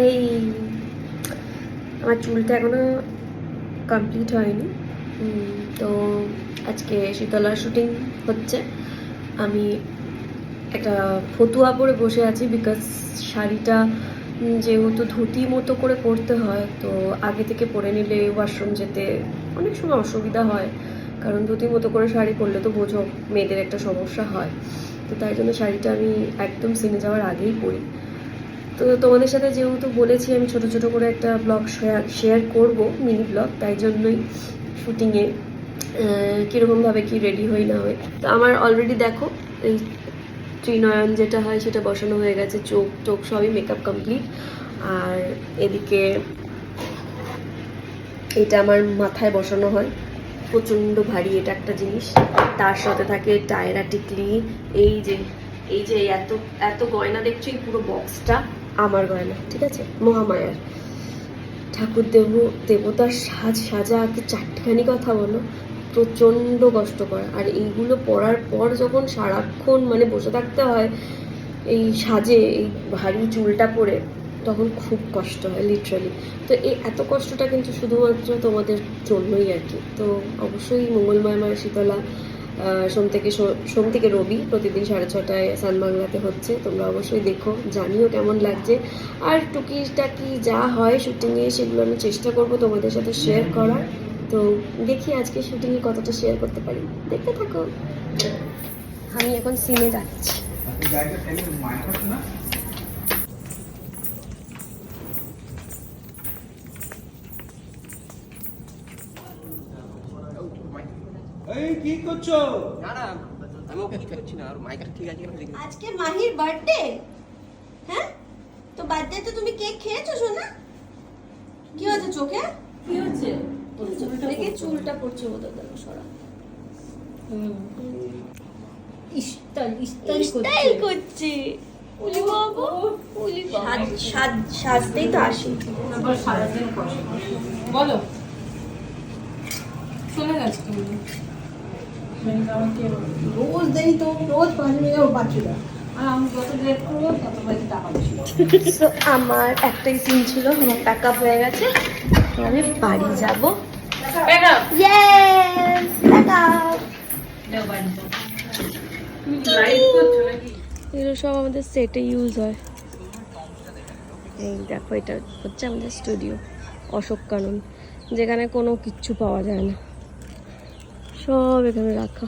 এই, আমার চুলটা এখনও কমপ্লিট হয়নি। তো আজকে শীতলার শুটিং হচ্ছে। আমি একটা ফতুয়া পরে বসে আছি বিকজ শাড়িটা যেহেতু ধুতি মতো করে পরতে হয়, তো আগে থেকে পরে নিলে ওয়াশরুম যেতে অনেক সময় অসুবিধা হয়। কারণ ধুতি মতো করে শাড়ি পরলে তো বোঝো মেয়েদের একটা সমস্যা হয়। তো তাই জন্য শাড়িটা আমি একদম সিনে যাওয়ার আগেই পরি। তো তোমাদের সাথে যেহেতু বলেছি, আমি ছোট ছোট করে একটা ব্লগ শেয়ার শেয়ার করব মিনি ব্লগ তাই জন্যই শুটিংয়ে কীরকমভাবে কি রেডি হই না হয়। তো আমার অলরেডি দেখো, এই ত্রিনয়ন যেটা হয়, সেটা বসানো হয়ে গেছে, চোখ টোক সবই মেকআপ কমপ্লিট আর এদিকে এটা আমার মাথায় বসানো হয়, প্রচণ্ড ভারী এটা একটা জিনিস। তার সাথে থাকে টায়রা টিকলি এই যে এই যে এত এত গয়না দেখছ, এই পুরো বক্সটা আমার গয়না, ঠিক আছে? মহামায়ার। ঠাকুর দেব দেবতার সাজ সাজা কি চারটিখানি কথা বলো। প্রচণ্ড কষ্টকর আর এইগুলো পরার পর যখন সারাক্ষণ মানে বসে থাকতে হয়, এই সাজে, এই ভারী চুলটা পরে, তখন খুব কষ্ট হয় লিটারালি তো এই এত কষ্টটা কিন্তু শুধুমাত্র তোমাদের জন্যই আর কি। তো অবশ্যই মঙ্গলময় মায়ের শীতলা সোম থেকে সোম থেকে রবি প্রতিদিন সাড়ে ছটায় সান বাংলাতে হচ্ছে। তোমরা অবশ্যই দেখো, জানিও কেমন লাগছে। আর টুকিটাকি যা হয় শুটিংয়ে সেগুলো আমি চেষ্টা করব তোমাদের সাথে শেয়ার করার। তো দেখি আজকে শুটিংয়ে কতটা শেয়ার করতে পারি। দেখতে থাকো। আমি এখন সিনে যাচ্ছি। এই কি করছ? না না আমি কিছু করছি না আর মাইকা ঠিক আছে কিনা আজকে মাহির বার্থডে হ্যাঁ? তো বার্থডেতে তুমি কেক খেয়েছো সোনা? কি হয়েছে চোখে? কি হচ্ছে? দেখে চুলটা পড়ছে বোধহয় দেখো সরা। ইস্টাইল ইস্টাইল করছে। উলি বাবা উলি বাবা। সাজ সাজতেই তো আসি। বলো। চলে গেছে তুমি। রোজ দেই তো রোজ পাঁচ মিনিট পাচ্ছিল আমার একটাই সিন ছিল আমার প্যাক আপ হয়ে গেছে। আমি বাড়ি যাব। এগুলো সব আমাদের সেটে ইউজ হয়। এই দেখো এটা হচ্ছে আমাদের স্টুডিও অশোক কানন। যেখানে কোনো কিচ্ছু পাওয়া যায় না। সব এখানে রাখা